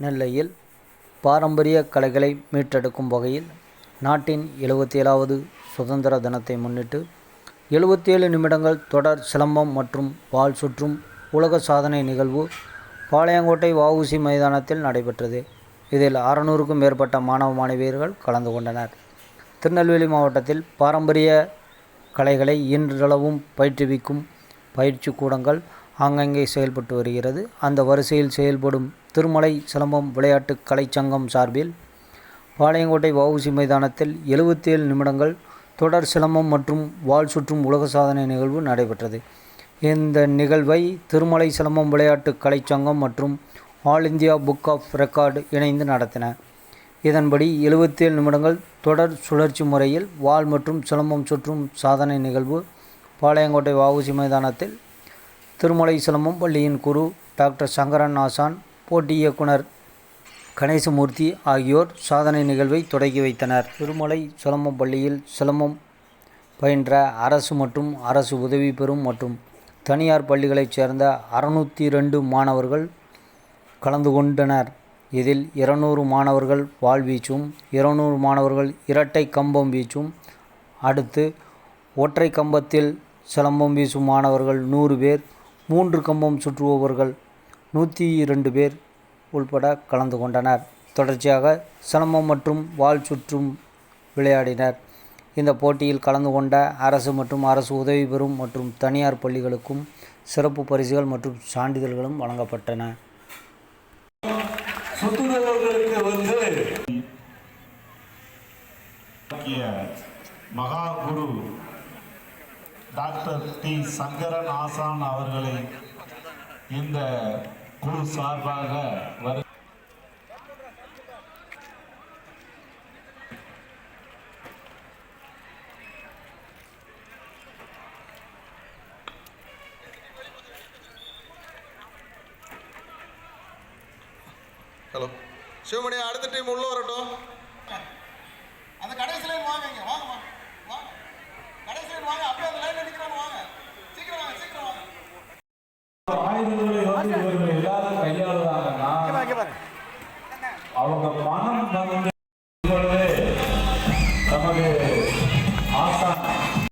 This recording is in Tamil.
நெல்லையில் பாரம்பரிய கலைகளை மீட்டெடுக்கும் வகையில் நாட்டின் எழுபத்தி ஏழாவது சுதந்திர தினத்தை முன்னிட்டு எழுபத்தி ஏழு நிமிடங்கள் தொடர் சிலம்பம் மற்றும் வால் சுற்றும் உலக சாதனை நிகழ்வு பாளையங்கோட்டை வஉசி மைதானத்தில் நடைபெற்றது. இதில் அறநூறுக்கும் மேற்பட்ட மாணவ மாணவியர்கள் கலந்து கொண்டனர். திருநெல்வேலி மாவட்டத்தில் பாரம்பரிய கலைகளை இன்றளவும் பயிற்றுவிக்கும் பயிற்சி கூடங்கள் ஆங்காங்கே செயல்பட்டு வருகிறது. அந்த வரிசையில் செயல்படும் திருமலை சிலம்பம் விளையாட்டு கலைச்சங்கம் சார்பில் பாளையங்கோட்டை வவுசி மைதானத்தில் எழுபத்தேழு நிமிடங்கள் தொடர் சிலம்பம் மற்றும் வாள் சுற்றும் உலக சாதனை நிகழ்வு நடைபெற்றது. இந்த நிகழ்வை திருமலை சிலம்பம் விளையாட்டு கலைச்சங்கம் மற்றும் all India book of record இணைந்து நடத்தின. இதன்படி எழுபத்தேழு நிமிடங்கள் தொடர் சுழற்சி முறையில் வாள் மற்றும் சிலம்பம் சுற்றும் சாதனை நிகழ்வு பாளையங்கோட்டை வவுசி மைதானத்தில் திருமலை சிலம்பம் பள்ளியின் குரு டாக்டர் சங்கரன் ஆசான் போட்டி இயக்குனர் கணேசமூர்த்தி ஆகியோர் சாதனை நிகழ்வை தொடங்கி வைத்தனர். திருமலை சிலம்பம் பள்ளியில் சிலம்பம் பயின்ற அரசு மற்றும் அரசு உதவி பெறும் மற்றும் தனியார் பள்ளிகளைச் சேர்ந்த அறுநூற்றி ரெண்டு மாணவர்கள் கலந்து கொண்டனர். இதில் இருநூறு மாணவர்கள் வாள் வீச்சும் இருநூறு மாணவர்கள் இரட்டை கம்பம் வீச்சும் அடுத்து ஒற்றை கம்பத்தில் சிலம்பம் வீசும் மாணவர்கள் நூறு பேர் மூன்று கம்பம் சுற்றுபவர்கள் நூற்றி இரண்டு பேர் உள்பட கலந்து கொண்டனர். தொடர்ச்சியாக சிலம்பம் மற்றும் வாள் சுற்றும் விளையாடினர். இந்த போட்டியில் கலந்து கொண்ட அரசு மற்றும் அரசு உதவி பெறும் மற்றும் தனியார் பள்ளிகளுக்கும் சிறப்பு பரிசுகள் மற்றும் சான்றிதழ்களும் வழங்கப்பட்டன. வந்து மகா குரு டாக்டர் டி. சங்கரன் ஆசான் அவர்களை இந்த குழு சார்பாக வரு ஹலோ சிவமணி அடுத்த டீம் உள்ள வரட்டும்.